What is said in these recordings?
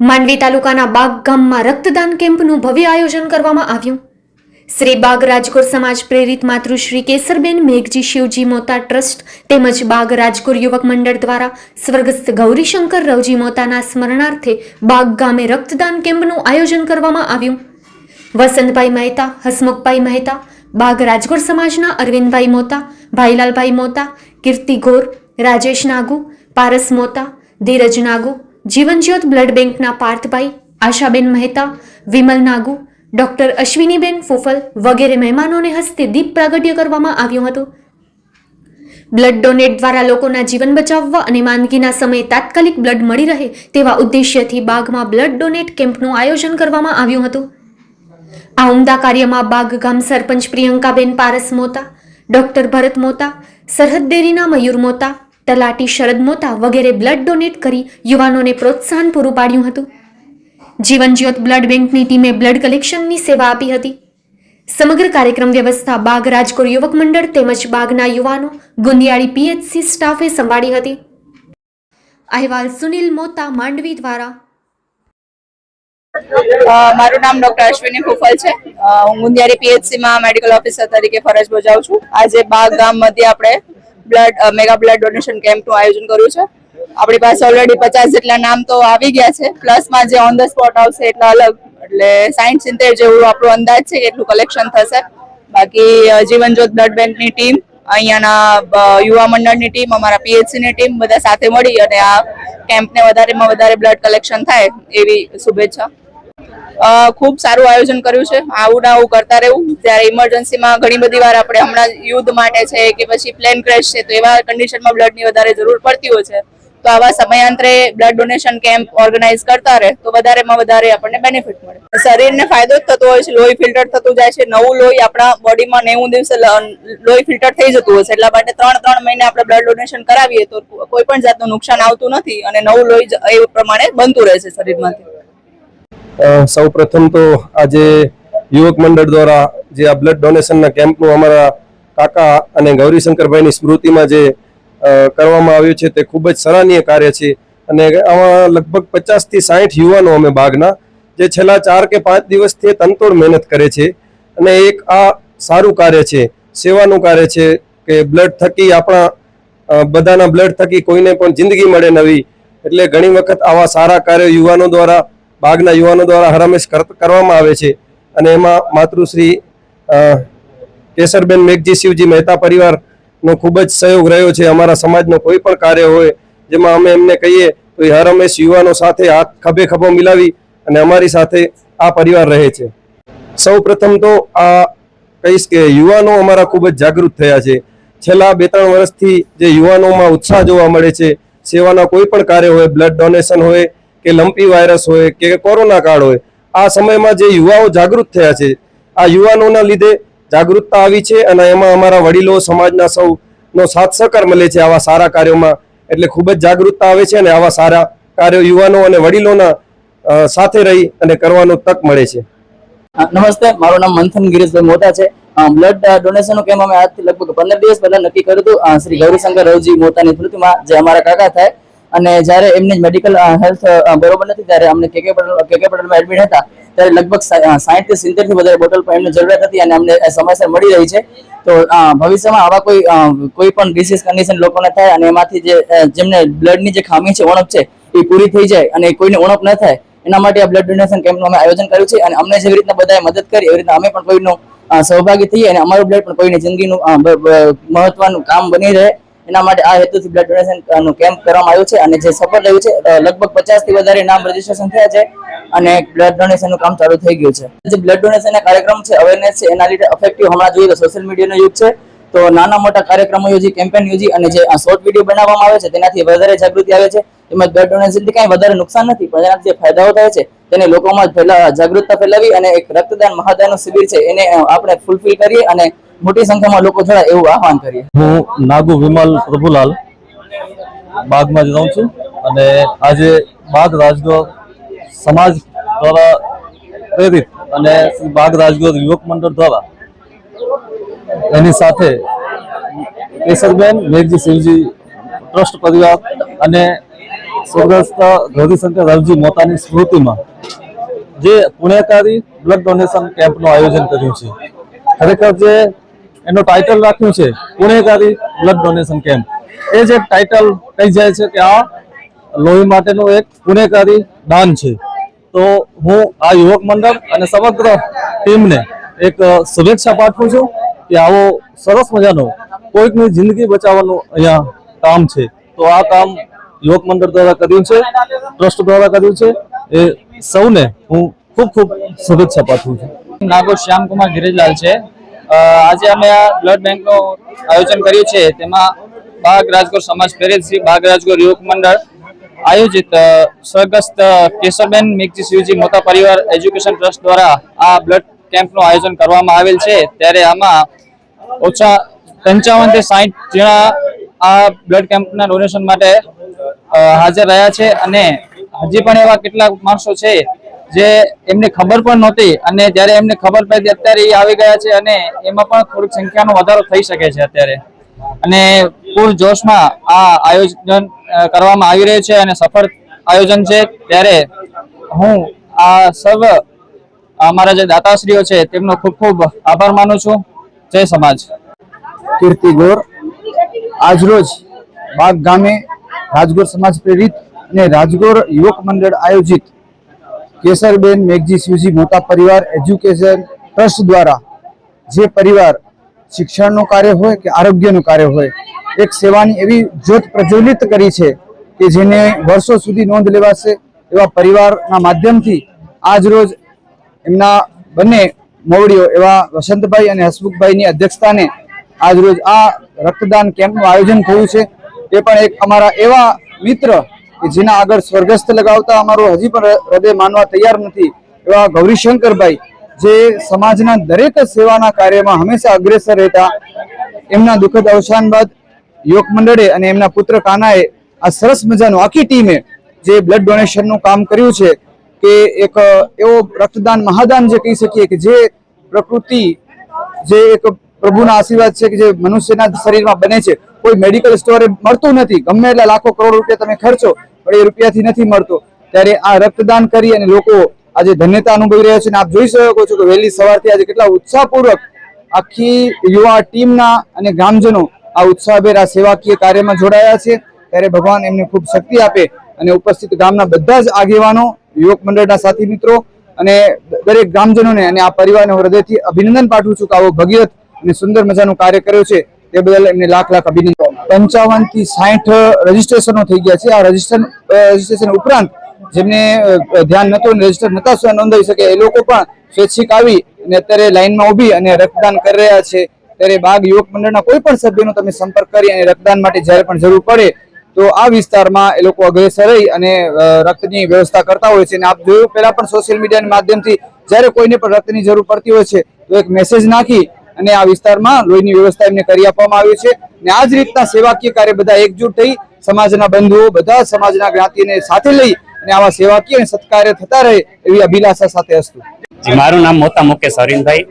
માંડવી તાલુકાના બાગ ગામમાં રક્તદાન કેમ્પનું ભવ્ય આયોજન કરવામાં આવ્યું. શ્રી બાગ રાજકોર સમાજ પ્રેરિત માતૃશ્રી કેસરબેન મેઘજી શિવજી મોતા ટ્રસ્ટ તેમજ બાગ રાજકોર યુવક મંડળ દ્વારા સ્વર્ગસ્થ ગૌરીશંકર રવજી મોતાના સ્મરણાર્થે બાગ ગામે રક્તદાન કેમ્પનું આયોજન કરવામાં આવ્યું. વસંતભાઈ મહેતા, હસમુખભાઈ મહેતા, બાગ રાજકોર સમાજના અરવિંદભાઈ મોતા, ભાઈલાલભાઈ મોતા, કીર્તિ ઘોર રાજેશ નાગુ, પારસ મોતા, ધીરજ નાગુ જીવનજ્યોત બ્લડ બેંકના પાર્થભાઈ, આશાબેન મહેતા, વિમલ નાગુ, ડોક્ટર અશ્વિનીબેન ફોફલ વગેરે મહેમાનોને હસ્તે દીપ પ્રાગટ્ય કરવામાં આવ્યું હતું. બ્લડ ડોનેટ દ્વારા લોકોના જીવન બચાવવા અને માંદગીના સમયે તાત્કાલિક બ્લડ મળી રહે તેવા ઉદ્દેશ્યથી બાગમાં બ્લડ ડોનેટ કેમ્પનું આયોજન કરવામાં આવ્યું હતું. આ ઉમદા કાર્યમાં બાગ ગામ સરપંચ પ્રિયંકાબેન પારસ મોતા, ડોક્ટર ભરત મોતા, સરહદ ડેરીના મયુર મોતા તલાટી શરદ મોતા વગેરે બ્લડ ડોનેટ કરી યુવાનોને પ્રોત્સાહન પૂરું પાડ્યું હતું. જીવન જ્યોત બ્લડ બેંકની ટીમે બ્લડ કલેક્શનની સેવા આપી હતી. સમગ્ર કાર્યક્રમ વ્યવસ્થા બાગ રાજકોટ યુવક મંડળ તેમજ બાગના યુવાનો ગુંદિયાળી પીએચસી સ્ટાફે સંભાળી હતી. અહેવાલ સુનિલ મોતા, માંડવી દ્વારા. મારું નામ ડોક્ટર અશ્વિની ફુફલ છે. હું ગુંદિયારી પીએચસીમાં મેડિકલ ઓફિસર તરીકે ફરજ બજાવું છું. આજે બાગ ગામ મધ્ય આપણે બ્લડ મેગા બ્લડ ડોનેશન કેમ્પનું આયોજન કર્યું છે. આપણી પાસે ઓલરેડી પચાસ જેટલા નામ તો આવી ગયા છે. પ્લસમાં જે ઓન ધ સ્પોટ આવશે એટલા અલગ, એટલે સાઈઠ સિત્તેર જેવું આપણો અંદાજ છે કે એટલું કલેક્શન થશે. બાકી જીવનજોત બ્લડ બેંકની ટીમ અહીંયાના યુવા મંડળની ટીમ અમારા પીએચસીની ટીમ બધા સાથે મળી અને આ કેમ્પને વધારેમાં વધારે બ્લડ કલેક્શન થાય એવી શુભેચ્છા. ખૂબ સારું આયોજન કર્યું છે. આવું ના આવું કરતા રહેવું. ત્યારે ઇમરજન્સીમાં ઘણી બધી વાર આપણે હમણાં યુદ્ધ માટે છે કે પછી પ્લેન ક્રેશ છે, તો એવા કન્ડિશનમાં બ્લડની વધારે જરૂર પડતી હોય છે. તો આવા સમયાંતરે બ્લડ ડોનેશન કેમ્પ ઓર્ગેનાઇઝ કરતા રહે, તો વધારેમાં વધારે આપણને બેનિફિટ મળે. શરીરને ફાયદો જ થતો હોય છે. લોહી ફિલ્ટર થતું જાય છે. નવું લોહી આપણા બોડીમાં નેવું દિવસે લોહી ફિલ્ટર થઈ જતું હોય છે. એટલા માટે ત્રણ ત્રણ મહિને આપણે બ્લડ ડોનેશન કરાવીએ તો કોઈ પણ જાતનું નુકસાન આવતું નથી અને નવું લોહી એ પ્રમાણે બનતું રહે છે શરીરમાંથી. સૌ પ્રથમ તો આજે યુવક મંડળ દ્વારા જે આ બ્લડ ડોનેશનના કેમ્પનું અમારા કાકા અને ગૌરીશંકરભાઈની સ્મૃતિમાં જે કરવામાં આવ્યું છે તે ખૂબ જ સરાહનીય કાર્ય છે. અને આમાં લગભગ પચાસથી સાઠ યુવાનો અમે બાગના જે છેલ્લા ચાર કે પાંચ દિવસથી તનતોડ મહેનત કરે છે. અને એક આ સારું કાર્ય છે, સેવાનું કાર્ય છે કે બ્લડ થકી આપણા બધાના બ્લડ થકી કોઈને પણ જિંદગી મળે નવી. એટલે ઘણી વખત આવા સારા કાર્યો યુવાનો દ્વારા બાગના યુવાનો દ્વારા હરામેશ કર- કરવામાં આવે છે. અને એમાં માતૃશ્રી કેસરબેન મેઘજી શિવજી મહેતા પરિવારનો ખૂબ જ સહયોગ રહ્યો છે. અમારા સમાજનો કોઈ પણ કાર્ય હોય, જેમાં અમે એમને કહીએ, તો એ હરમેશ યુવાનો સાથે હાથ ખભે ખભો મિલાવી અને અમારી સાથે આ પરિવાર રહે છે. સૌ તો આ કહીશ કે યુવાનો અમારા ખૂબ જ જાગૃત થયા છે. છેલ્લા બે ત્રણ વર્ષથી જે યુવાનોમાં ઉત્સાહ જોવા મળે છે, સેવાના કોઈ પણ કાર્ય હોય, બ્લડ ડોનેશન હોય કે લંપી વાયરસ હોય કે કોરોના કાળ હોય, આ સમયમાં જે યુવાઓ જાગૃત થયા છે, આ યુવાનોના લીધે જાગૃતતા આવી છે અને એમાં અમારા વડીલો સમાજના સૌનો સાથ સહકાર મળે છે આવા સારા કાર્યોમાં. એટલે ખૂબ જ જાગૃતતા આવે છે અને આવા સારા કાર્યો યુવાનો અને વડીલોના સાથે રહી અને કરવાનો તક મળે છે. નમસ્તે, મારું નામ મંથન ગિરીશભાઈ મોટા છે. બ્લડ ડોનેશન નો કેમ્પ અમે આજથી લગભગ પંદર દિવસ પહેલા નક્કી કર્યું હતું. શ્રી ગૌરીશંકર રવજી મોતાની સ્મૃતિમાં જે અમારા કાકા થાય અને જ્યારે એમની મેડિકલ હેલ્થ બરોબર નથી, ત્યારે અમને કેકે પટેલ કેકે પટેલમાં એડમિટ હતા, ત્યારે લગભગ સાહીઠથી સિત્તેરથી વધારે બોટલ પણ એમને જરૂરિયાત હતી અને અમને સમયસર મળી રહી છે. તો ભવિષ્યમાં આવા કોઈ કોઈ પણ ડિસીઝ કન્ડિશન લોકોને થાય અને એમાંથી જે જેમને બ્લડની જે ખામી છે ઉણપ છે, એ પૂરી થઈ જાય અને કોઈને ઉણપ ન થાય, એના માટે આ બ્લડ ડોનેશન કેમ્પનું અમે આયોજન કર્યું છે અને અમને જેવી રીતના બધાએ મદદ કરી, એવી રીતના અમે પણ કોઈનું સહભાગી થઈએ અને અમારું બ્લડ પણ કોઈની જિંદગીનું મહત્વનું કામ બની રહે. એના માટે આ હેતુથી બ્લડ ડોનેશન કેમ્પ કરવામાં આવ્યું છે અને જે સફળ રહ્યું છે લગભગ પચાસથી વધારે નામ રજીસ્ટ્રેશન થયા છે અને બ્લડ ડોનેશનનું કામ ચાલુ થઈ ગયું છે. જે બ્લડ ડોનેશનના કાર્યક્રમ છે અવેરનેસ છે, એના લીધે અફેક્ટિવ હમણાં જોઈએ તો સોશિયલ મીડિયાનો યુગ છે. તો નાના મોટા કાર્યક્રમો યોજી કેમ્પેન યોજી અને જે શોર્ટ વીડિયો બનાવવામાં આવે છે, તેનાથી વધારે જાગૃતિ આવે છે. તેમજ બ્લડ ડોનેશનથી કાંઈ વધારે નુકસાન નથી, પણ એનાથી જે ફાયદાઓ થાય છે, તેને લોકોમાં જાગૃતતા ફેલાવી અને એક રક્તદાન મહાદાન શિબિર છે, એને આપણે ફૂલફિલ કરીએ અને મોટી સંખ્યામાં લોકો જોડાય એવું આહવાન કરીએ. હું નાગુ વિમલ પ્રભુલાલ બાગમાં જ રહું છું અને આજે બાગ રાજગોર સમાજ દ્વારા પ્રેરિત અને બાગ રાજગોર યુવક મંડળ દ્વારા એની સાથે કેસરબેન, મેઘજી શિવજી, ટ્રસ્ટ પરિવાર અને સ્વર્ગસ્થ ગૌરીશંકર રાવજી મોતાની સ્મૃતિમાં જે પુણ્યકારી બ્લડ ડોનેશન કેમ્પનું આયોજન કર્યું છે. ખરેખર જે એનું ટાઇટલ રાખ્યું છે, પુણ્યકારી બ્લડ ડોનેશન કેમ્પ એ જે ટાઇટલ કહી જાય છે કે આ લોહી માટેનું એક પુણ્યકારી દાન છે. તો હું આ યુવક મંડળ અને સમગ્ર ટીમને એક શુભેચ્છા પાઠવું છું. કે આવો સરસ મજાનો કોઈકની જિંદગી બચાવવાનું અહીંયા કામ છે. તો આ કામ યુવક મંડળ દ્વારા કર્યું છે, ટ્રસ્ટ દ્વારા કર્યું છે. એ સૌને હું ખૂબ ખૂબ શુભેચ્છા પાઠવું છું. નાગો શ્યામકુમાર ગિરિજલાલ છે. આજે અમે આ બ્લડ બેંકનું આયોજન કર્યું છે. તેમાં બાગ રાજગોર સમાજ પ્રેરિત શ્રી બાગ રાજગોર યુવક મંડળ આયોજિત સ્વર્ગસ્થ કેશવબેન મિકજી શિવજી મોટા પરિવાર એજ્યુકેશન ટ્રસ્ટ દ્વારા આ બ્લડ કેમ્પનું આયોજન કરવામાં આવેલ છે. ત્યારે આમાં ઓછા પંચાવનથી સાઠ જણા આ બ્લડ કેમ્પના ડોનેશન માટે હાજર રહ્યા છે અને હજી પણ એવા કેટલાક માણસો છે જે એમને ખબર પણ નહોતી અને જ્યારે એમને ખબર પડી અત્યારે એ આવી ગયા છે અને એમાં પણ થોડીક સંખ્યાનો વધારો થઈ શકે છે અત્યારે. અને પૂર જોશમાં આ આયોજન કરવામાં આવી રહ્યું છે અને સફળ આયોજન છે. ત્યારે હું આ સર્વ અમારા જે દાતાશ્રીઓ છે તેમનો ખૂબ ખૂબ આભાર માનું છું. જય સમાજ. કીર્તિ ગોર, આજરોજ બાગ ગામે રાજગોર સમાજ પ્રેરિત અને રાજગોર યુવક મંડળ આયોજિત કેસરબેન મેઘજી શિવજી મોટા પરિવાર એજ્યુકેશન ટ્રસ્ટ દ્વારા જે પરિવાર શિક્ષણનું કાર્ય હોય કે આરોગ્યનું કાર્ય હોય, એક સેવાની એવી જ્યોત પ્રજ્વલિત કરી છે કે જેને વર્ષો સુધી નોંધ લેવાશે એવા પરિવારના માધ્યમથી આજ રોજ એમના બંને મોવડીઓ એવા વસંતભાઈ અને હસમુખભાઈની અધ્યક્ષતાને આજ રોજ આ રક્તદાન કેમ્પનું આયોજન થયું છે. એ પણ એક અમારા એવા મિત્ર કે જેના આગળ સ્વર્ગસ્થ લગાવતા અમારું હજી પણ હૃદય માનવા તૈયાર નથી એવા ગૌરીશંકરભાઈ, જે સમાજના દરેક સેવાના કાર્યમાં હંમેશા અગ્રેસર રહેતા, એમના દુઃખદ અવસાન બાદ યુવક મંડળે અને એમના પુત્ર કાનાએ આ સરસ મજાનું આખી ટીમે જે બ્લડ ડોનેશનનું કામ કર્યું છે કે એક, એવો રક્તદાન, મહાદાન જે કહી શકીએ કે જે પ્રકૃતિ, જે એક પ્રભુના આશીર્વાદ છે કે જે મનુષ્યના શરીરમાં બને છે. કોઈ મેડિકલ સ્ટોરે મળતું નથી. ગમે એટલા લાખો કરોડ રૂપિયા તમે ખર્ચો, પણ એ રૂપિયાથી નથી મળતો. ત્યારે આ રક્તદાન કરી અને લોકો આજે ધન્યતા અનુભવી રહ્યા છે. અને આપ જોઈ શકો છો કે વહેલી સવારથી આજે કેટલા ઉત્સાહપૂર્વક આખી યુવા ટીમના અને ગ્રામજનો આ ઉત્સાહભેર આ સેવાકીય કાર્યમાં જોડાયા છે. ત્યારે ભગવાન એમને ખૂબ શક્તિ આપે અને ઉપસ્થિત ગામના બધા જ આગેવાનો યુવક મંડળના સાથી મિત્રો અને દરેક ગ્રામજનોને અને આ પરિવારને હૃદયથી અભિનંદન પાઠવું છું કે આવો ભગીરથ અને સુંદર મજાનું કાર્ય કર્યું છે. તે બદલ એમને લાખ લાખ અભિનંદન. પંચાવનથી સાઠ રજીસ્ટ્રેશનો થઈ ગયા છે. આ રજીસ્ટ્રેશન રજીસ્ટ્રેશન ઉપરાંત જેમને ધ્યાન અને રજિસ્ટર નતા નોંધાઈ શકે, એ લોકો પણ સ્વૈચ્છિક આવી અને અત્યારે લાઈનમાં ઊભી અને રક્તદાન કરી રહ્યા છે. ત્યારે બાગ યુવક મંડળના કોઈ પણ સભ્યનો તમે સંપર્ક કરી અને રક્તદાન માટે જ્યારે પણ જરૂર પડે તો આ વિસ્તારમાં એ લોકો અગ્રેસર રહી અને રક્તની વ્યવસ્થા કરતા હોય છે અને આપ જોયું પહેલા પણ સોશિયલ મીડિયાના માધ્યમથી જ્યારે કોઈને પણ રક્તની જરૂર પડતી હોય છે તો એક મેસેજ નાખી અને આ વિસ્તારમાં લોહીની વ્યવસ્થા એમને કરી આપવામાં આવી છે. અને આ જ રીતના સેવાકીય કાર્ય બધા એકજૂટ થઈ સમાજના બંધુઓ બધા સમાજના જ્ઞાતિને સાથે લઈ અને આવા સેવાકીય અને સત્કાર્ય થતા રહે એવી અભિલાષા સાથે હસ્તું મારું નામ મોતા મુકેશ હરીનભાઈ.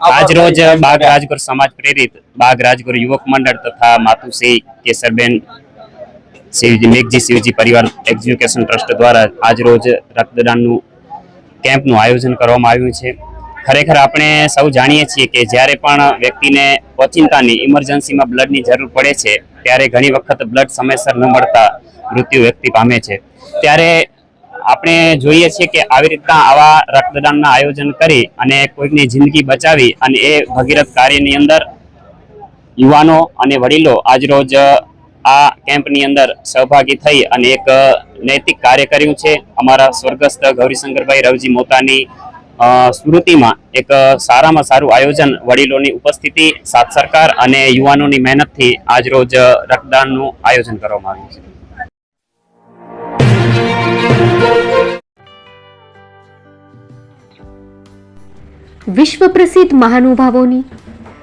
આજ રોજ બાગ રાજગુર સમાજ પ્રેરિત બાગ રાજગુર યુવક મંડળ તથા માતુશ્રી કેસરબેન શિવજી, મેઘજી, શિવજી પરિવાર એજ્યુકેશન ટ્રસ્ટ દ્વારા આજ રોજ રક્તદાનનું કેમ્પનું આયોજન કરવામાં આવ્યું છે. ખરેખર આપણે સૌ જાણીએ છીએ કે જ્યારે પણ વ્યક્તિને ઓચિંતાની, ઇમરજન્સીમાં બ્લડની જરૂર પડે છે, ત્યારે ઘણી વખત બ્લડ સમયસર ન મળતા મૃત્યુ વ્યક્તિ પામે છે. ત્યારે આપણે જોઈએ છીએ કે આવી રીતના આવા રક્તદાનના આયોજન કરી અને કોઈકની જિંદગી બચાવી અને એ ભગીરથ કાર્યની અંદર યુવાનો અને વડીલો આજરોજ આ કેમ્પની અંદર સહભાગી થઈ અને એક નૈતિક કાર્ય કર્યું છે. અમારા સ્વર્ગસ્થ ગૌરીશંકરભાઈ રવજી મોતાની સ્મૃતિમાં એક સારામાં સારું આયોજન વડીલોની ઉપસ્થિતિ, સાત સરકાર અને યુવાનોની મહેનતથી આજરોજ રક્તદાનનું આયોજન કરવામાં આવ્યું છે. વિશ્વ પ્રસિદ્ધ મહાનુભાવોની